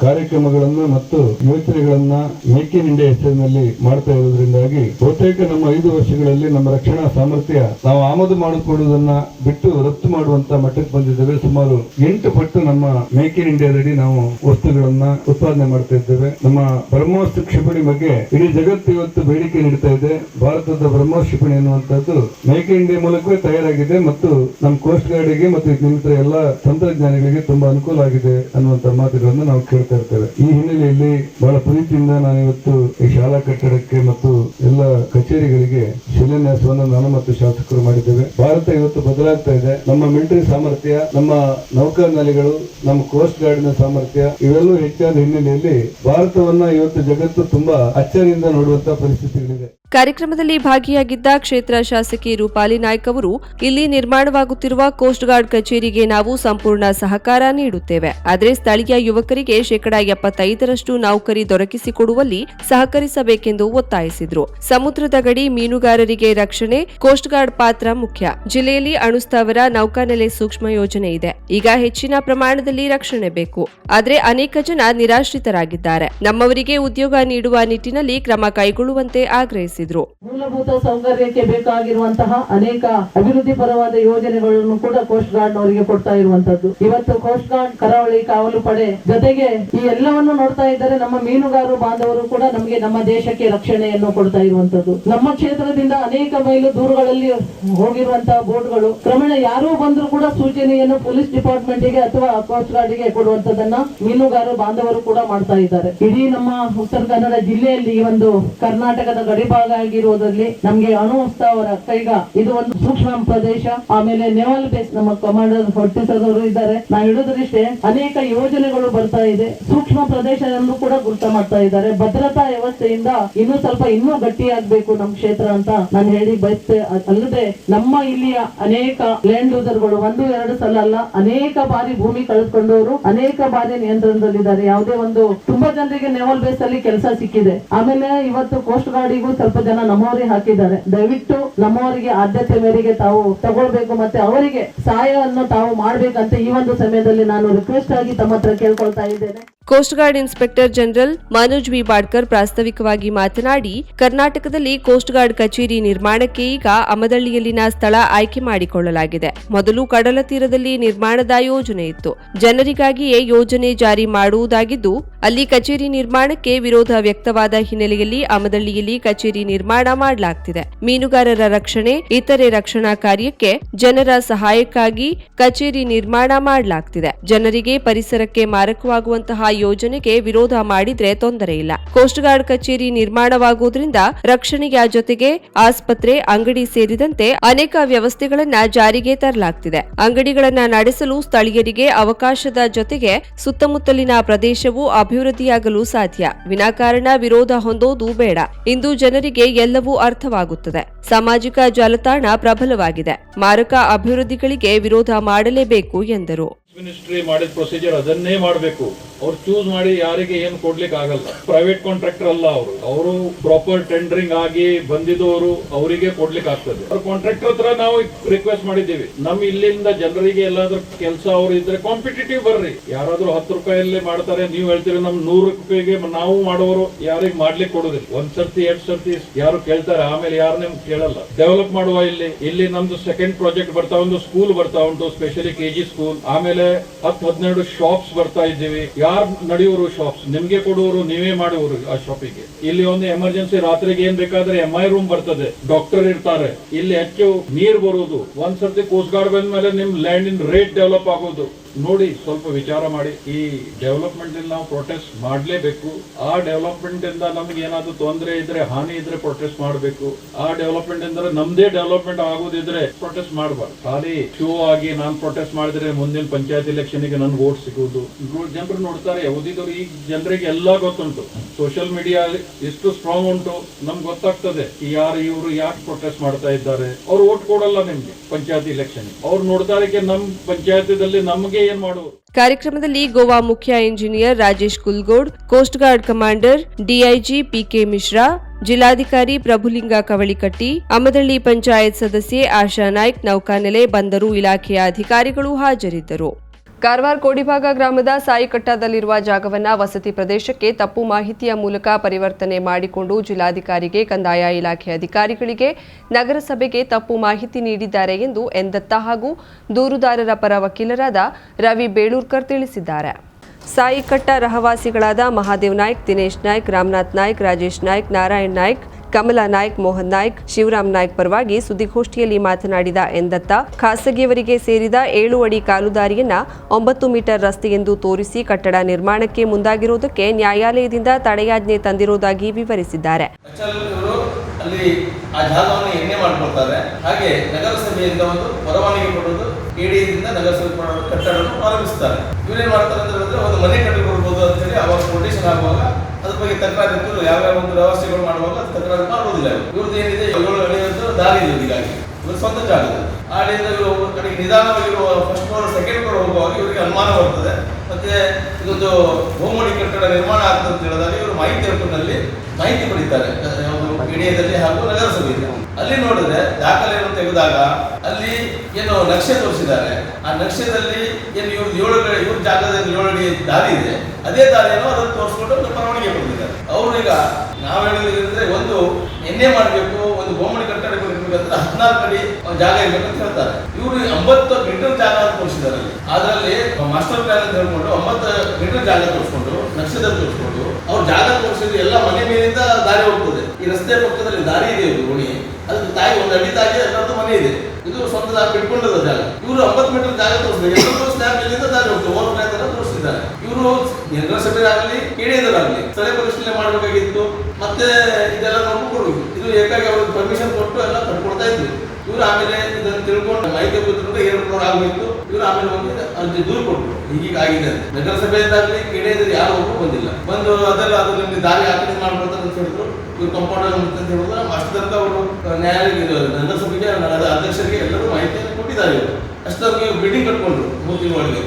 ಕಾರ್ಯಕ್ರಮಗಳನ್ನು ಮತ್ತು ಯೋಜನೆಗಳನ್ನ ಮೇಕ್ ಇನ್ ಇಂಡಿಯಾ ಹೆಸರಿನಲ್ಲಿ ಮಾಡ್ತಾ ಇರೋದ್ರಿಂದಾಗಿ ಬಹುತೇಕ ನಮ್ಮ ಐದು ವರ್ಷಗಳಲ್ಲಿ ನಮ್ಮ ರಕ್ಷಣಾ ಸಾಮರ್ಥ್ಯ ನಾವು ಆಮದು ಮಾಡಿಕೊಳ್ಳುವುದನ್ನ ಬಿಟ್ಟು ರಫ್ತು ಮಾಡುವಂತ ಮಟ್ಟಕ್ಕೆ ಬಂದಿದ್ದೇವೆ. ಸುಮಾರು ಎಂಟು ಪಟ್ಟು ನಮ್ಮ ಮೇಕ್ ಇನ್ ಇಂಡಿಯಾದಡಿ ನಾವು ವಸ್ತುಗಳನ್ನ ಉತ್ಪಾದನೆ ಮಾಡ್ತಾ ಇದ್ದೇವೆ. ನಮ್ಮ ಬ್ರಹ್ಮೋಸ್ ಕ್ಷಿಪಣಿ ಬಗ್ಗೆ ಇಡೀ ಜಗತ್ತು ಇವತ್ತು ಬೇಡಿಕೆ ನೀಡ್ತಾ ಇದೆ. ಭಾರತದ ಬ್ರಹ್ಮೋಸ್ ಕ್ಷಿಪಣಿ ಅನ್ನುವಂಥದ್ದು ಮೇಕ್ ಇನ್ ಇಂಡಿಯಾ ಮೂಲಕವೇ ತಯಾರಾಗಿದೆ ಮತ್ತು ನಮ್ಮ ಕೋಸ್ಟ್ ಗಾರ್ಡಿಗೆ ಮತ್ತು ಇನ್ನಿತರ ಎಲ್ಲ ತಂತ್ರಜ್ಞಾನಿಗಳಿಗೆ ತುಂಬಾ ಅನುಕೂಲ ಆಗಿದೆ ಅನ್ನುವಂತ ಮಾತುಗಳನ್ನು ನಾವು ಕೇಳ್ತಾ ಇರ್ತೇವೆ. ಈ ಹಿನ್ನೆಲೆಯಲ್ಲಿ ಬಹಳ ಪ್ರೀತಿಯಿಂದ ನಾನು ಇವತ್ತು ಈ ಶಾಲಾ ಕಟ್ಟಡಕ್ಕೆ ಮತ್ತು ಎಲ್ಲ ಕಚೇರಿಗಳಿಗೆ ಶಿಲಾನ್ಯಾಸವನ್ನು ನಾನು ಮತ್ತು ಶಾಸಕರು ಮಾಡಿದ್ದೇವೆ. ಭಾರತ ಇವತ್ತು ಬದಲಾಗ್ತಾ ಇದೆ. ನಮ್ಮ ಮಿಲಿಟರಿ ಸಾಮರ್ಥ್ಯ, ನಮ್ಮ ನೌಕಾನೆಲೆಗಳು ನಮ್ಮ ಕೋಸ್ಟ್ ಗಾರ್ಡಿನ ಸಾಮರ್ಥ್ಯ, ಇವೆಲ್ಲವೂ ಹೆಚ್ಚಾದ ಹಿನ್ನೆಲೆಯಲ್ಲಿ ಭಾರತವನ್ನ ಇವತ್ತು ಜಗತ್ತು ತುಂಬಾ ಅಚ್ಚರಿಯಿಂದ ನೋಡುವಂತ ಪರಿಸ್ಥಿತಿಗಳಿದೆ ಕಾರ್ಯಕ್ರಮದಲ್ಲಿ ಭಾಗಿಯಾಗಿದ್ದ ಕ್ಷೇತ್ರ ಶಾಸಕಿ ರೂಪಾಲಿ ನಾಯ್ಕ್ ಅವರು, ಇಲ್ಲಿ ನಿರ್ಮಾಣವಾಗುತ್ತಿರುವ ಕೋಸ್ಟ್ ಗಾರ್ಡ್ ಕಚೇರಿಗೆ ನಾವು ಸಂಪೂರ್ಣ ಸಹಕಾರ ನೀಡುತ್ತೇವೆ. ಆದರೆ ಸ್ಥಳೀಯ ಯುವಕರಿಗೆ ಶೇಕಡಾ ಎಪ್ಪತ್ತೈದರಷ್ಟು ನೌಕರಿ ದೊರಕಿಸಿಕೊಡುವಲ್ಲಿ ಸಹಕರಿಸಬೇಕೆಂದು ಒತ್ತಾಯಿಸಿದರು. ಸಮುದ್ರದ ಗಡಿ ಮೀನುಗಾರರಿಗೆ ರಕ್ಷಣೆ ಕೋಸ್ಟ್ ಗಾರ್ಡ್ ಪಾತ್ರ ಮುಖ್ಯ. ಜಿಲ್ಲೆಯಲ್ಲಿ ಅಣುಸ್ಥಾವರ ನೌಕಾನೆಲೆ ಸೂಕ್ಷ್ಮ ಯೋಜನೆ ಇದೆ. ಈಗ ಹೆಚ್ಚಿನ ಪ್ರಮಾಣದಲ್ಲಿ ರಕ್ಷಣೆ ಬೇಕು. ಆದರೆ ಅನೇಕ ಜನ ನಿರಾಶ್ರಿತರಾಗಿದ್ದಾರೆ. ನಮ್ಮವರಿಗೆ ಉದ್ಯೋಗ ನೀಡುವ ನಿಟ್ಟಿನಲ್ಲಿ ಕ್ರಮ ಕೈಗೊಳ್ಳುವಂತೆ ಆಗ್ರಹಿಸಿದ್ರು. ಮೂಲಭೂತ ಸೌಕರ್ಯಕ್ಕೆ ಬೇಕಾಗಿರುವಂತಹ ಅನೇಕ ಅಭಿವೃದ್ಧಿ ಪರವಾದ ಯೋಜನೆಗಳನ್ನು ಕೂಡ ಕೋಸ್ಟ್ ಗಾರ್ಡ್ ಅವರಿಗೆ ಕೊಡ್ತಾ ಇರುವಂತದ್ದು. ಇವತ್ತು ಕೋಸ್ಟ್ ಗಾರ್ಡ್ ಕರಾವಳಿ ಕಾವಲು ಪಡೆ ಜೊತೆಗೆ ಈ ಎಲ್ಲವನ್ನು ನೋಡ್ತಾ ಇದ್ದರೆ ನಮ್ಮ ಮೀನುಗಾರರು, ಬಾಂಧವರು ಕೂಡ ನಮಗೆ ನಮ್ಮ ದೇಶಕ್ಕೆ ರಕ್ಷಣೆಯನ್ನು ಕೊಡ್ತಾ ಇರುವಂತದ್ದು. ನಮ್ಮ ಕ್ಷೇತ್ರದಿಂದ ಅನೇಕ ಮೈಲು ದೂರುಗಳಲ್ಲಿ ಹೋಗಿರುವಂತಹ ಬೋಟ್ಗಳು ಕ್ರಮೇಣ ಯಾರೂ ಬಂದ್ರು ಕೂಡ ಸೂಚನೆಯನ್ನು ಪೊಲೀಸ್ ಡಿಪಾರ್ಟ್ಮೆಂಟ್ಗೆ ಅಥವಾ ಕೋಸ್ಟ್ ಗಾರ್ಡ್ಗೆ ಕೊಡುವಂತದನ್ನ ಮೀನುಗಾರರು, ಬಾಂಧವರು ಕೂಡ ಮಾಡ್ತಾ ಇದ್ದಾರೆ. ಇಡೀ ನಮ್ಮ ಉತ್ತರ ಕನ್ನಡ ಜಿಲ್ಲೆಯಲ್ಲಿ ಒಂದು ಕರ್ನಾಟಕದ ಗಡಿಭಾಗ ಆಗಿರುವುದರಲ್ಲಿ ನಮ್ಗೆ ಅಣು ಅವರ ಕೈಗ ಇದು ಒಂದು ಸೂಕ್ಷ್ಮ ಪ್ರದೇಶ. ಆಮೇಲೆ ನೆವಲ್ ಬೇಸ್ ನಮ್ಮ ಕಮಾಂಡರ್ ಹೊಟ್ಟಿಸದವರು ಇದ್ದಾರೆ. ನಾ ಹಿಡಿದ್ರಿಷ್ಟೇ ಅನೇಕ ಯೋಜನೆಗಳು ಬರ್ತಾ ಇದೆ. ಸೂಕ್ಷ್ಮ ಪ್ರದೇಶ ಎಂದು ಕೂಡ ಗುರುತ ಮಾಡ್ತಾ ಇದ್ದಾರೆ. ಭದ್ರತಾ ವ್ಯವಸ್ಥೆಯಿಂದ ಇನ್ನೂ ಸ್ವಲ್ಪ ಇನ್ನೂ ಗಟ್ಟಿಯಾಗಬೇಕು ನಮ್ಮ ಕ್ಷೇತ್ರ ಅಂತ ನಾನು ಹೇಳಿ ಬಯಸ್ತೇ. ಅಲ್ಲದೆ ನಮ್ಮ ಇಲ್ಲಿಯ ಅನೇಕ ಲ್ಯಾಂಡ್ ಯೂಸರ್ಗಳು ಒಂದು ಎರಡು ಸಲ ಅಲ್ಲ, ಅನೇಕ ಬಾರಿ ಭೂಮಿ ಕಳೆದುಕೊಂಡವರು ಅನೇಕ ಬಾರಿ ನಿಯಂತ್ರಣದಲ್ಲಿದ್ದಾರೆ. ಯಾವುದೇ ಒಂದು ತುಂಬಾ ಜನರಿಗೆ ನೆವಲ್ ಬೇಸ್ ಅಲ್ಲಿ ಕೆಲಸ ಸಿಕ್ಕಿದೆ. ಆಮೇಲೆ ಇವತ್ತು ಕೋಸ್ಟ್ ಗಾರ್ಡಿಗೂ ಸ್ವಲ್ಪ ಜನ ನಮ್ಮವರಿಗೆ ಹಾಕಿದ್ದಾರೆ. ದಯವಿಟ್ಟು ನಮ್ಮವರಿಗೆ ಆದ್ಯತೆ ಮೇರೆಗೆ ತಾವು ತಗೊಳ್ಬೇಕು ಮತ್ತೆ ಅವರಿಗೆ ಸಹಾಯವನ್ನು ತಾವು ಮಾಡಬೇಕಂತ ಈ ಒಂದು ಸಮಯದಲ್ಲಿ ನಾನು ರಿಕ್ವೆಸ್ಟ್ ಆಗಿ ತಮ್ಮ ಹತ್ರ ಕೇಳ್ಕೊಳ್ತಾ ಇದ್ದೇನೆ. Coast guard inspector general Manoj B Badkar ಪ್ರಾಸ್ತಾವಿಕವಾಗಿ ಮಾತನಾಡಿ, ಕರ್ನಾಟಕದಲ್ಲಿ ಕೋಸ್ಟ್ ಗಾರ್ಡ್ ಕಚೇರಿ ನಿರ್ಮಾಣಕ್ಕೆ ಈಗ ಅಮದಳ್ಳಿಯಲ್ಲಿನ ಸ್ಥಳ ಆಯ್ಕೆ ಮಾಡಿಕೊಳ್ಳಲಾಗಿದೆ. ಮೊದಲು ಕಡಲ ತೀರದಲ್ಲಿ ನಿರ್ಮಾಣದ ಯೋಜನೆ ಇತ್ತು. ಜನರಿಗಾಗಿಯೇ ಯೋಜನೆ ಜಾರಿ ಮಾಡುವುದಾಗಿದ್ದು, ಅಲ್ಲಿ ಕಚೇರಿ ನಿರ್ಮಾಣಕ್ಕೆ ವಿರೋಧ ವ್ಯಕ್ತವಾದ ಹಿನ್ನೆಲೆಯಲ್ಲಿ ಅಮದಳ್ಳಿಯಲ್ಲಿ ಕಚೇರಿ ನಿರ್ಮಾಣ ಮಾಡಲಾಗ್ತಿದೆ. ಮೀನುಗಾರರ ರಕ್ಷಣೆ, ಇತರೆ ರಕ್ಷಣಾ ಕಾರ್ಯಕ್ಕೆ ಜನರ ಸಹಾಯಕ್ಕಾಗಿ ಕಚೇರಿ ನಿರ್ಮಾಣ ಮಾಡಲಾಗ್ತಿದೆ. ಜನರಿಗೆ ಪರಿಸರಕ್ಕೆ ಮಾರಕವಾಗುವಂತಹ ಯೋಜನೆಗೆ ವಿರೋಧ ಮಾಡಿದ್ರೆ ತೊಂದರೆ ಇಲ್ಲ. ಕೋಸ್ಟ್ ಗಾರ್ಡ್ ಕಚೇರಿ ನಿರ್ಮಾಣವಾಗುವುದರಿಂದ ರಕ್ಷಣೆಯ ಜೊತೆಗೆ ಆಸ್ಪತ್ರೆ, ಅಂಗಡಿ ಸೇರಿದಂತೆ ಅನೇಕ ವ್ಯವಸ್ಥೆಗಳನ್ನ ಜಾರಿಗೆ ತರಲಾಗ್ತಿದೆ. ಅಂಗಡಿಗಳನ್ನ ನಡೆಸಲು ಸ್ಥಳೀಯರಿಗೆ ಅವಕಾಶದ ಜೊತೆಗೆ ಸುತ್ತಮುತ್ತಲಿನ ಪ್ರದೇಶವು ಅಭಿವೃದ್ಧಿಯಾಗಲು ಸಾಧ್ಯ. ವಿನಾಕಾರಣ ವಿರೋಧ ಹೊಂದೋದು ಬೇಡ. ಇಂದು ಜನರಿಗೆ ಎಲ್ಲವೂ ಅರ್ಥವಾಗುತ್ತದೆ. ಸಾಮಾಜಿಕ ಜಾಲತಾಣ ಪ್ರಬಲವಾಗಿದೆ. ಮಾರಕ ಅಭಿವೃದ್ಧಿಗಳಿಗೆ ವಿರೋಧ ಮಾಡಲೇಬೇಕು ಎಂದರು. ಮಿನಿಸ್ಟ್ರಿ ಮಾಡಿದ ಪ್ರೊಸೀಜರ್ ಅದನ್ನೇ ಮಾಡಬೇಕು. ಅವ್ರು ಚೂಸ್ ಮಾಡಿ ಯಾರಿಗೆ ಏನು ಕೊಡ್ಲಿಕ್ಕೆ ಆಗಲ್ಲ. ಪ್ರೈವೇಟ್ ಕಾಂಟ್ರಾಕ್ಟರ್ ಅಲ್ಲ ಅವರು. ಅವರು ಪ್ರಾಪರ್ ಟೆಂಡರಿಂಗ್ ಆಗಿ ಬಂದಿದ್ದವರು ಅವರಿಗೆ ಕೊಡ್ಲಿಕ್ಕೆ ಆಗ್ತದೆ. ಅವ್ರ ಕಾಂಟ್ರಾಕ್ಟರ್ ಹತ್ರ ನಾವು ರಿಕ್ವೆಸ್ಟ್ ಮಾಡಿದ್ದೀವಿ. ನಮ್ ಇಲ್ಲಿಂದ ಜನರಿಗೆ ಎಲ್ಲಾದ್ರೂ ಕೆಲಸ ಅವ್ರು ಇದ್ರೆ ಕಾಂಪಿಟೇಟಿವ್ ಬರ್ರಿ. ಯಾರಾದ್ರೂ ಹತ್ತು ರೂಪಾಯಲ್ಲಿ ಮಾಡ್ತಾರೆ, ನೀವು ಹೇಳ್ತೀರಿ ನಮ್ ನೂರು ರೂಪಾಯಿಗೆ ನಾವು ಮಾಡೋರು ಯಾರಿಗೆ ಮಾಡ್ಲಿಕ್ಕೆ ಕೊಡೋದಿಲ್ಲ. ಒಂದ್ ಸರ್ತಿ, ಎರಡ್ ಸರ್ತಿ ಯಾರು ಕೇಳ್ತಾರೆ, ಆಮೇಲೆ ಯಾರು ನಿಮ್ಗೆ ಕೇಳಲ್ಲ. ಡೆವಲಪ್ ಮಾಡುವ ಇಲ್ಲಿ. ಇಲ್ಲಿ ನಮ್ದು ಸೆಕೆಂಡ್ ಪ್ರಾಜೆಕ್ಟ್ ಬರ್ತಾ ಒಂದು ಸ್ಕೂಲ್ ಬರ್ತಾ ಉಂಟು ಸ್ಪೆಷಲಿ ಕೆಜಿ ಸ್ಕೂಲ್ ಆಮೇಲೆ ಹತ್ತು ಹದಿನೆರಡು ಶಾಪ್ಸ್ ಬರ್ತಾ ಇದ್ದೀವಿ. ಯಾರು ನಡೆಯೋರು ಶಾಪ್ಸ್ ನಿಮ್ಗೆ ಕೊಡುವರು ನೀವೇ ಮಾಡುವರು ಆ ಶಾಪಿಗೆ ಇಲ್ಲಿ ಒಂದು ಎಮರ್ಜೆನ್ಸಿ ರಾತ್ರಿಗೆ ಏನ್ ಬೇಕಾದ್ರೆ ಎಂ ಐ ರೂಮ್ ಬರ್ತದೆ. ಡಾಕ್ಟರ್ ಇರ್ತಾರೆ. ಇಲ್ಲಿ ಹೆಚ್ಚು ನೀರ್ ಬರುವುದು ಒಂದ್ ಸರ್ತಿ ಕೋಸ್ಟ್ ಗಾರ್ಡ್ ಬಂದ ಮೇಲೆ ನಿಮ್ ಲ್ಯಾಂಡ್ ಇನ್ ರೇಟ್ ಡೆವಲಪ್ ಆಗೋದು. ನೋಡಿ, ಸ್ವಲ್ಪ ವಿಚಾರ ಮಾಡಿ. ಈ ಡೆವಲಪ್ಮೆಂಟ್ ಇಂದ ನಾವು ಪ್ರೊಟೆಸ್ಟ್ ಮಾಡಲೇಬೇಕು. ಆ ಡೆವಲಪ್ಮೆಂಟ್ ಇಂದ ನಮ್ಗೆ ಏನಾದ್ರೂ ತೊಂದರೆ ಇದ್ರೆ, ಹಾನಿ ಇದ್ರೆ ಪ್ರೊಟೆಸ್ಟ್ ಮಾಡಬೇಕು. ಆ ಡೆವಲಪ್ಮೆಂಟ್ ಅಂದ್ರೆ ನಮ್ದೇ ಡೆವಲಪ್ಮೆಂಟ್ ಆಗೋದಿದ್ರೆ ಪ್ರೊಟೆಸ್ಟ್ ಮಾಡಬಾರ್ದು. ಖಾಲಿ ಶೋ ಆಗಿ ನಾನು ಪ್ರೊಟೆಸ್ಟ್ ಮಾಡಿದ್ರೆ ಮುಂದಿನ ಪಂಚಾಯತ್ ಇಲೆಕ್ಷನ್ಗೆ ನನ್ಗೆ ಓಟ್ ಸಿಗುವುದು ಜನರು ನೋಡ್ತಾರೆ, ಓದಿದವರು ಈ ಜನರಿಗೆ ಎಲ್ಲ ಗೊತ್ತುಂಟು. ಸೋಷಿಯಲ್ ಮೀಡಿಯಾ ಎಷ್ಟು ಸ್ಟ್ರಾಂಗ್ ಉಂಟು, ನಮ್ಗೆ ಗೊತ್ತಾಗ್ತದೆ. ಯಾರು, ಇವರು ಯಾಕೆ ಪ್ರೊಟೆಸ್ಟ್ ಮಾಡ್ತಾ ಇದ್ದಾರೆ? ಅವ್ರು ಓಟ್ ಕೊಡಲ್ಲ ನಿಮ್ಗೆ ಪಂಚಾಯತ್ ಇಲೆಕ್ಷನ್ ಅವ್ರು ನೋಡ್ತಾರೆ ನಮ್ ಪಂಚಾಯತದಲ್ಲಿ ನಮ್ಗೆ ಕಾರ್ಯಕ್ರಮದಲ್ಲಿ ಗೋವಾ ಮುಖ್ಯ engineer Rajesh Kulgod coast guard commander DIG PK Mishra, ಜಿಲ್ಲಾಧಿಕಾರಿ ಪ್ರಭುಲಿಂಗ ಕವಳಿಕಟ್ಟಿ, ಅಮದಳ್ಳಿ ಪಂಚಾಯತ್ ಸದಸ್ಯೆ ಆಶಾ ನಾಯ್ಕ್, ನೌಕಾನೆಲೆ, ಬಂದರು ಇಲಾಖೆಯ ಅಧಿಕಾರಿಗಳು ಹಾಜರಿದ್ದರು. ಕಾರವಾರ ಕೋಡಿಭಾಗ ಗ್ರಾಮದ ಸಾಯಿಕಟ್ಟಾದಲ್ಲಿರುವ ಜಾಗವನ್ನು ವಸತಿ ಪ್ರದೇಶಕ್ಕೆ ತಪ್ಪು ಮಾಹಿತಿಯ ಮೂಲಕ ಪರಿವರ್ತನೆ ಮಾಡಿಕೊಂಡು ಜಿಲ್ಲಾಧಿಕಾರಿಗೆ, ಕಂದಾಯ ಇಲಾಖೆ ಅಧಿಕಾರಿಗಳಿಗೆ, ನಗರಸಭೆಗೆ ತಪ್ಪು ಮಾಹಿತಿ ನೀಡಿದ್ದಾರೆ ಎಂದು ಎಂದತ್ತ ಹಾಗೂ ದೂರುದಾರರ ಪರ ವಕೀಲರಾದ ರವಿ ಬೇಳೂರ್ಕರ್ ತಿಳಿಸಿದ್ದಾರೆ. ಸಾಯಿಕಟ್ಟ ರಹವಾಸಿಗಳಾದ ಮಹಾದೇವ್ ನಾಯ್ಕ್, ದಿನೇಶ್ ನಾಯ್ಕ್, ರಾಮನಾಥ್ ನಾಯ್ಕ್, ರಾಜೇಶ್ ನಾಯ್ಕ್, ನಾರಾಯಣ್ ನಾಯ್ಕ್ ಕಮಲಾ ನಾಯ್ಕ್, ಮೋಹನ್ ನಾಯ್ಕ್, ಶಿವರಾಮ್ ನಾಯ್ಕ್ ಪರವಾಗಿ ಸುದ್ದಿಗೋಷ್ಠಿಯಲ್ಲಿ ಮಾತನಾಡಿದ ಎಂದತ್ತ, ಖಾಸಗಿಯವರಿಗೆ ಸೇರಿದ ಏಳು ಅಡಿ ಕಾಲುದಾರಿಯನ್ನ ಒಂಬತ್ತು ಮೀಟರ್ ರಸ್ತೆ ಎಂದು ತೋರಿಸಿ ಕಟ್ಟಡ ನಿರ್ಮಾಣಕ್ಕೆ ಮುಂದಾಗಿರುವುದಕ್ಕೆ ನ್ಯಾಯಾಲಯದಿಂದ ತಡೆಯಾಜ್ಞೆ ತಂದಿರುವುದಾಗಿ ವಿವರಿಸಿದ್ದಾರೆ. ಅಲ್ಲಿ ಆ ಜಾಗವನ್ನು ಎಣ್ಣೆ ಹಾಗೆ ನಗರಸಭೆಯಿಂದ ಒಂದು ಪರವಾನಗಿ ಕೊಡೋದು ಕೆಡಿಯಿಂದ ನಗರಸಭೆ ಕಟ್ಟಡವನ್ನು ಪ್ರಾರಂಭಿಸ್ತಾರೆ. ಇವರೇನ್ ಮಾಡ್ತಾರೆ ಅಂತ ಹೇಳಿದ್ರೆ, ಒಂದು ಮನೆ ಕಟ್ಟಿಕೊಡ್ಬೋದು ಅಂತ ಹೇಳಿ ಅವಾಗ ಕೊಟೇಶನ್ ಆಗುವಾಗ ಅದ್ರ ಬಗ್ಗೆ ತಕರಾರು ಇತ್ತು ಯಾವ ಒಂದು ವ್ಯವಸ್ಥೆಗಳು ಮಾಡುವಾಗ ತಕರಾರು ಮಾಡುವುದಿಲ್ಲ. ಇವ್ರದ್ದು ಏನಿದೆ? ಏಳು ಅಂತ ದಾರಿ ಇವ್ರ ಸ್ವಂತ ಜಾಗ. ಆ ಅಡಿಯಿಂದ ಇವರು ಕಡೆಗೆ ನಿಧಾನವಾಗಿ ಫಸ್ಟ್ ಫ್ಲೋರ್ ಸೆಕೆಂಡ್ ಫ್ಲೋರ್ ಹೋಗುವಾಗ ಇವರಿಗೆ ಅನುಮಾನ ಬರ್ತದೆ. ಮತ್ತೆ ಇದೊಂದು ಹೋಮಡಿ ಕಟ್ಟಡ ನಿರ್ಮಾಣ ಆಗ್ತದೆ ಅಂತ ಹೇಳಿದಾಗ ಇವರು ಮಾಹಿತಿ ಹಕ್ಕುನಲ್ಲಿ ಮಾಹಿತಿ ಪಡಿತಾರೆ ಇಡಿಯದಲ್ಲಿ ಹಾಗೂ ನಗರಸಭೆಯಲ್ಲಿ. ಅಲ್ಲಿ ನೋಡಿದ್ರೆ ದಾಖಲೆಯನ್ನು ತೆಗೆದಾಗ ಅಲ್ಲಿ ಏನು ನಕ್ಷೆ ತೋರಿಸಿದ್ದಾರೆ. ಆ ನಕ್ಷೆದಲ್ಲಿ ಏನು ಇವ್ರ ಏಳು ಇವ್ರ ಜಾಗದಲ್ಲಿ ಏಳು ಅಡಿ ದಾರಿ ಇದೆ. ಅದೇ ದಾರಿಯನ್ನು ಅದನ್ನು ತೋರಿಸ್ಕೊಂಡು ಪರವಾನಗಿ ಕೊಟ್ಟಿದ್ದಾರೆ. ಅವರು ಈಗ ನಾವು ಹೇಳಿದ್ರೆ ಒಂದು ಎಣ್ಣೆ ಮಾಡಬೇಕು, ಒಂದು ಬೋಮಣಿ ಕಟ್ಟಡ ಇರಬೇಕಂದ್ರೆ ಹದಿನಾಲ್ಕು ಅಡಿ ಜಾಗ ಇರ್ಬೇಕಂತ ಹೇಳ್ತಾರೆ. ಇವರು ಒಂಬತ್ತು ಮೀಟರ್ ಜಾಗ ತೋರಿಸಿದ್ದಾರೆ. ಅದರಲ್ಲಿ ಮಾಸ್ಟರ್ ಪ್ಲಾನ್ ಅಂತ ಹೇಳ್ಕೊಂಡು ಒಂಬತ್ತು ಮೀಟರ್ ಜಾಗ ತೋರಿಸ್ಕೊಂಡು ನಕ್ಷತ್ರ ತೋರಿಸ್ಕೊಂಡು ಅವ್ರ ಜಾಗ ತೋರಿಸಿದ್ರು ಎಲ್ಲ ಮನೆ ಮೇಲಿಂದ ದಾರಿ ಹೋಗ್ತದೆ. ಈ ರಸ್ತೆ ಪಕ್ಕದಲ್ಲಿ ದಾರಿ ಇದೆ ಇದು ಓಣಿ ಅದಕ್ಕೆ ತಾಯಿ ಒಂದು ಅಡಿ ತಾಗಿ ಎಲ್ಲರದ್ದು ಮನೆ ಇದೆ. ಇದು ಸ್ವಂತ ದಾರಿ ಬಿಟ್ಕೊಂಡದ ಜಾಗ. ಇವರು ಒಂಬತ್ತು ಮೀಟರ್ ಜಾಗ ತೋರಿಸಿದ್ದಾರೆ ಎಲ್ಲರೂ ಸ್ಲ್ಯಾಬ್ ಮೇಲಿಂದ ದಾರಿ ಹೋಗ್ತದೆ. ಓವರ್ ಪ್ಲಾನ್ ತರ ತೋರಿಸಿದ್ದಾರೆ ಇವರು ನಗರಸಭೆಯಾಗಲಿ ಕೇಳಿದರಾಗಲಿ ಸ್ಥಳ ಪರಿಶೀಲನೆ ಮಾಡಬೇಕಾಗಿತ್ತು. ಮತ್ತೆ ಇದೆಲ್ಲ ಕೊಡ್ಬೇಕು ಇದು ಏಕಾಗಿ ಅವ್ರಿಗೆ ಪರ್ಮಿಷನ್ ಕೊಟ್ಟು ಎಲ್ಲ ಕಟ್ಕೊಡ್ತಾ ಇದ್ರು ಇವ್ರು ಆಮೇಲೆ ಇದನ್ನು ತಿಳ್ಕೊಂಡು ಮಾಹಿತಿ ಗೊತ್ತಿರೋದು ಏರ್ಪೋರ್ಟ್ ಆಗಬೇಕು. ಇವ್ರು ಆಮೇಲೆ ಒಂದು ಅರ್ಜಿ ದೂರು ಕೊಟ್ಟರು ಹೀಗೀಗ ಆಗಿದೆ ಅಂತ. ನಗರಸಭೆಯಿಂದಾಗಲಿ ಕೇಳಿದ್ರೆ ಯಾರು ಒಬ್ಬರು ಬಂದಿಲ್ಲ. ಬಂದು ಅದೆಲ್ಲ ಅದು ನಿಮಗೆ ದಾರಿ ಹಾಕಿ ಮಾಡ್ಕೊಡ್ತಾರೆ ಅಂತ ಹೇಳಿದ್ರು. ಇವ್ರು ಕಂಪೌಂಡರ್ ಅಂತ ಹೇಳಿದ್ರು. ಅಷ್ಟು ತನಕ ಅವರು ನ್ಯಾಯಾಲಯ ನಗರಸಭೆಗೆ ಅಧ್ಯಕ್ಷರಿಗೆ ಎಲ್ಲರೂ ಮಾಹಿತಿಯನ್ನು ಕೊಟ್ಟಿದ್ದಾರೆ ಅಷ್ಟೊತ್ತಿಗೆ ಬಿಲ್ಡಿಂಗ್ ಕಟ್ಕೊಂಡ್ರು ಮೂರು ತಿಂಗಳೊಳಗೆ.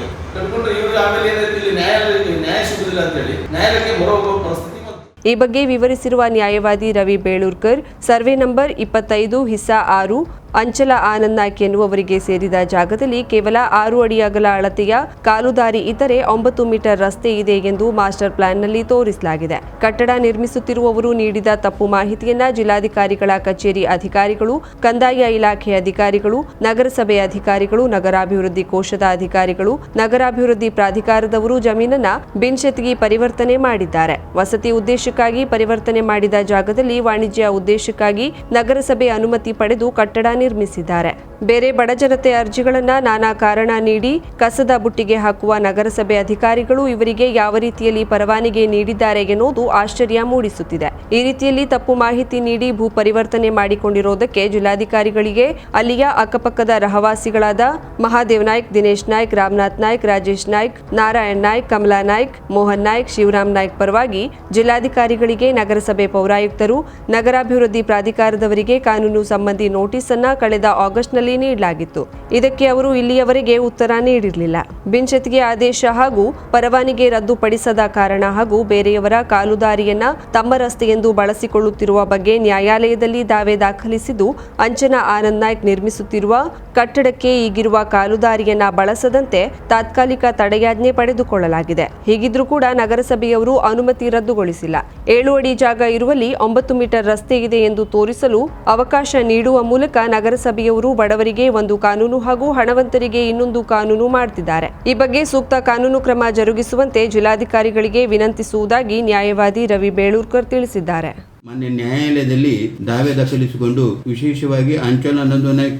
ಈ ಬಗ್ಗೆ ವಿವರಿಸಿರುವ ನ್ಯಾಯವಾದಿ ರವಿ ಬೇಳೂರ್ಕರ್ ಸರ್ವೆ ನಂಬರ್ ಇಪ್ಪತ್ತೈದು ಹಿಸ್ಸಾ ಆರು ಅಂಚಲ ಆನಂದ್ ಎನ್ನುವವರಿಗೆ ಸೇರಿದ ಜಾಗದಲ್ಲಿ ಕೇವಲ ಆರು ಅಡಿ ಅಗಲ ಅಳತೆಯ ಕಾಲುದಾರಿ ಇದ್ದರೆ ಒಂಬತ್ತು ಮೀಟರ್ ರಸ್ತೆ ಇದೆ ಎಂದು ಮಾಸ್ಟರ್ ಪ್ಲಾನ್ನಲ್ಲಿ ತೋರಿಸಲಾಗಿದೆ. ಕಟ್ಟಡ ನಿರ್ಮಿಸುತ್ತಿರುವವರು ನೀಡಿದ ತಪ್ಪು ಮಾಹಿತಿಯನ್ನ ಜಿಲ್ಲಾಧಿಕಾರಿಗಳ ಕಚೇರಿ ಅಧಿಕಾರಿಗಳು, ಕಂದಾಯ ಇಲಾಖೆ ಅಧಿಕಾರಿಗಳು, ನಗರಸಭೆ ಅಧಿಕಾರಿಗಳು, ನಗರಾಭಿವೃದ್ಧಿ ಕೋಶದ ಅಧಿಕಾರಿಗಳು, ನಗರಾಭಿವೃದ್ಧಿ ಪ್ರಾಧಿಕಾರದವರು ಜಮೀನನ್ನ ಬಿನ್ಶೆತ್ಗಿ ಪರಿವರ್ತನೆ ಮಾಡಿದ್ದಾರೆ. ವಸತಿ ಉದ್ದೇಶಕ್ಕಾಗಿ ಪರಿವರ್ತನೆ ಮಾಡಿದ ಜಾಗದಲ್ಲಿ ವಾಣಿಜ್ಯ ಉದ್ದೇಶಕ್ಕಾಗಿ ನಗರಸಭೆ ಅನುಮತಿ ಪಡೆದು ಕಟ್ಟಡ ನಿರ್ಮಿಸಿದ್ದಾರೆ. ಬೇರೆ ಬಡಜನತೆ ಅರ್ಜಿಗಳನ್ನ ನಾನಾ ಕಾರಣ ನೀಡಿ ಕಸದ ಬುಟ್ಟಿಗೆ ಹಾಕುವ ನಗರಸಭೆ ಅಧಿಕಾರಿಗಳು ಇವರಿಗೆ ಯಾವ ರೀತಿಯಲ್ಲಿ ಪರವಾನಿಗೆ ನೀಡಿದ್ದಾರೆ ಎನ್ನುವುದು ಆಶ್ಚರ್ಯ ಮೂಡಿಸುತ್ತಿದೆ. ಈ ರೀತಿಯಲ್ಲಿ ತಪ್ಪು ಮಾಹಿತಿ ನೀಡಿ ಭೂ ಪರಿವರ್ತನೆ ಮಾಡಿಕೊಂಡಿರುವುದಕ್ಕೆ ಜಿಲ್ಲಾಧಿಕಾರಿಗಳಿಗೆ ಅಲ್ಲಿಯ ಅಕ್ಕಪಕ್ಕದ ರಹವಾಸಿಗಳಾದ ಮಹಾದೇವ್ ನಾಯ್ಕ್, ದಿನೇಶ್ ನಾಯ್ಕ್, ರಾಮನಾಥ್ ನಾಯ್ಕ್, ರಾಜೇಶ್ ನಾಯ್ಕ್, ನಾರಾಯಣ್ ನಾಯ್ಕ್, ಕಮಲಾ ನಾಯ್ಕ್, ಮೋಹನ್ ನಾಯ್ಕ್, ಶಿವರಾಮ್ ನಾಯ್ಕ್ ಪರವಾಗಿ ಜಿಲ್ಲಾಧಿಕಾರಿಗಳಿಗೆ ನಗರಸಭೆ ಪೌರಾಯುಕ್ತರು, ನಗರಾಭಿವೃದ್ಧಿ ಪ್ರಾಧಿಕಾರದವರಿಗೆ ಕಾನೂನು ಸಂಬಂಧಿ ನೋಟಿಸ್ ಅನ್ನ ಕಳೆದ ಆಗಸ್ಟ್ನಲ್ಲಿ ನೀಡಲಾಗಿತ್ತು. ಇದಕ್ಕೆ ಅವರು ಇಲ್ಲಿಯವರೆಗೆ ಉತ್ತರ ನೀಡಿರಲಿಲ್ಲ. ಬಿನ್ಶೆತ್ಗೆ ಆದೇಶ ಹಾಗೂ ಪರವಾನಿಗೆ ರದ್ದುಪಡಿಸದ ಕಾರಣ ಹಾಗೂ ಬೇರೆಯವರ ಕಾಲುದಾರಿಯನ್ನ ತಮ್ಮ ರಸ್ತೆಯೆಂದು ಬಳಸಿಕೊಳ್ಳುತ್ತಿರುವ ಬಗ್ಗೆ ನ್ಯಾಯಾಲಯದಲ್ಲಿ ದಾವೆ ದಾಖಲಿಸಿದ್ದು ಅಂಚನಾ ಆನಂದ್ ನಾಯ್ಕ್ ನಿರ್ಮಿಸುತ್ತಿರುವ ಕಟ್ಟಡಕ್ಕೆ ಈಗಿರುವ ಕಾಲುದಾರಿಯನ್ನ ಬಳಸದಂತೆ ತಾತ್ಕಾಲಿಕ ತಡೆಯಾಜ್ಞೆ ಪಡೆದುಕೊಳ್ಳಲಾಗಿದೆ. ಹೀಗಿದ್ರೂ ಕೂಡ ನಗರಸಭೆಯವರು ಅನುಮತಿ ರದ್ದುಗೊಳಿಸಿಲ್ಲ. ಏಳು ಅಡಿ ಜಾಗ ಇರುವಲ್ಲಿ ಒಂಬತ್ತು ಮೀಟರ್ ರಸ್ತೆ ಇದೆ ಎಂದು ತೋರಿಸಲು ಅವಕಾಶ ನೀಡುವ ಮೂಲಕ ನಗರಸಭೆಯವರು ಬಡವರಿಗೆ ಒಂದು ಕಾನೂನು ಹಾಗೂ ಹಣವಂತರಿಗೆ ಇನ್ನೊಂದು ಕಾನೂನು ಮಾಡ್ತಿದ್ದಾರೆ. ಈ ಬಗ್ಗೆ ಸೂಕ್ತ ಕಾನೂನು ಕ್ರಮ ಜರುಗಿಸುವಂತೆ ಜಿಲ್ಲಾಧಿಕಾರಿಗಳಿಗೆ ವಿನಂತಿಸುವುದಾಗಿ ನ್ಯಾಯವಾದಿ ರವಿ ಬೇಳೂರ್ಕರ್ ತಿಳಿಸಿದ್ದಾರೆ. ಮಾನ್ಯ ನ್ಯಾಯಾಲಯದಲ್ಲಿ ದಾವೆ ದಾಖಲಿಸಿಕೊಂಡು ವಿಶೇಷವಾಗಿ ಅಂಚಲ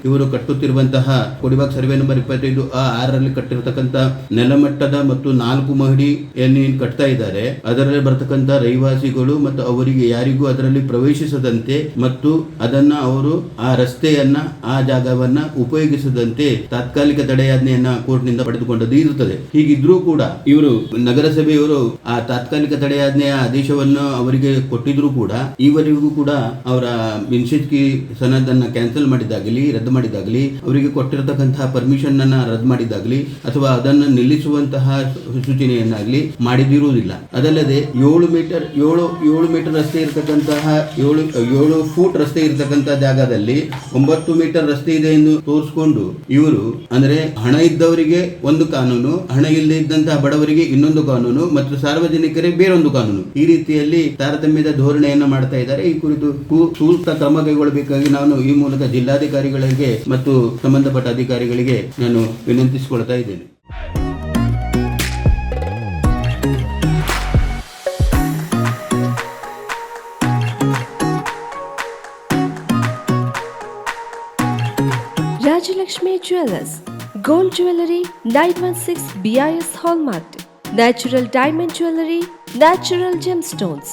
ಇವರು ಕಟ್ಟುತ್ತಿರುವಂತಹ ಕೊಡಿಬಾಗ್ ಸರ್ವೆ ನಂಬರ್ ಇಪ್ಪತ್ತೈದು ಆ ಆರರಲ್ಲಿ ಕಟ್ಟಿರತಕ್ಕಂತ ನೆಲಮಟ್ಟದ ಮತ್ತು ನಾಲ್ಕು ಮಹಡಿ ಏನೇನು ಏನ್ ಕಟ್ತಾ ಇದ್ದಾರೆ. ಅದರಲ್ಲಿ ಬರ್ತಕ್ಕಂತ ರಹಿವಾಸಿಗಳು ಮತ್ತು ಅವರಿಗೆ ಯಾರಿಗೂ ಅದರಲ್ಲಿ ಪ್ರವೇಶಿಸದಂತೆ ಮತ್ತು ಅದನ್ನ ಅವರು ಆ ರಸ್ತೆಯನ್ನ, ಆ ಜಾಗವನ್ನ ಉಪಯೋಗಿಸದಂತೆ ತಾತ್ಕಾಲಿಕ ತಡೆಯಾಜ್ಞೆಯನ್ನ ಕೋರ್ಟ್ನಿಂದ ಪಡೆದುಕೊಂಡದ್ದು ಇರುತ್ತದೆ. ಹೀಗಿದ್ರೂ ಕೂಡ ಇವರು ನಗರಸಭೆಯವರು ಆ ತಾತ್ಕಾಲಿಕ ತಡೆಯಾಜ್ಞೆಯ ಆದೇಶವನ್ನು ಅವರಿಗೆ ಕೊಟ್ಟಿದ್ರು ಕೂಡ ಈವರೆಗೂ ಕೂಡ ಅವರ ಮಿನ್ಸಿಜ್ಕಿ ಸನದನ್ನ ಕ್ಯಾನ್ಸಲ್ ಮಾಡಿದಾಗಲಿ ರದ್ದು ಮಾಡಿದಾಗಲಿ ಅವರಿಗೆ ಕೊಟ್ಟಿರತಕ್ಕಂತಹ ಪರ್ಮಿಷನ್ ಅನ್ನ ರದ್ದು ಮಾಡಿದಾಗಲಿ ಅಥವಾ ಅದನ್ನ ನಿಲ್ಲಿಸುವಂತಹ ಸೂಚನೆಯನ್ನಾಗಲಿ ಮಾಡಿದಿರುವುದಿಲ್ಲ. ಅದಲ್ಲದೆ ಏಳು ಮೀಟರ್, ಏಳು ಏಳು ಮೀಟರ್ ರಸ್ತೆ ಇರತಕ್ಕಂತಹ, ಏಳು ಏಳು ಫೂಟ್ ರಸ್ತೆ ಇರತಕ್ಕಂತಹ ಜಾಗದಲ್ಲಿ ಒಂಬತ್ತು ಮೀಟರ್ ರಸ್ತೆ ಇದೆ ಎಂದು ತೋರಿಸಿಕೊಂಡು ಇವರು, ಅಂದ್ರೆ ಹಣ ಇದ್ದವರಿಗೆ ಒಂದು ಕಾನೂನು, ಹಣ ಇಲ್ಲದೆ ಇದ್ದಂತಹ ಬಡವರಿಗೆ ಇನ್ನೊಂದು ಕಾನೂನು, ಮತ್ತು ಸಾರ್ವಜನಿಕರಿಗೆ ಬೇರೊಂದು ಕಾನೂನು. ಈ ರೀತಿಯಲ್ಲಿ ತಾರತಮ್ಯದ ಧೋರಣೆಯನ್ನ ಮಾಡ್ತಾ ಇದ್ದಾರೆ. ಈ ಕುರಿತು ಸೂಕ್ತ ಕ್ರಮ ಕೈಗೊಳ್ಳಬೇಕಾಗಿ ನಾನು ಈ ಮೂಲಕ ಜಿಲ್ಲಾಧಿಕಾರಿಗಳಿಗೆ ಮತ್ತು ಸಂಬಂಧಪಟ್ಟ ಅಧಿಕಾರಿಗಳಿಗೆ ನಾನು ವಿನಂತಿಸಿಕೊಳ್ತಾ ಇದ್ದೇನೆ. Rajalakshmi jewellers, gold jewellery nine one six BIS hallmark natural diamond jewellery, natural gemstones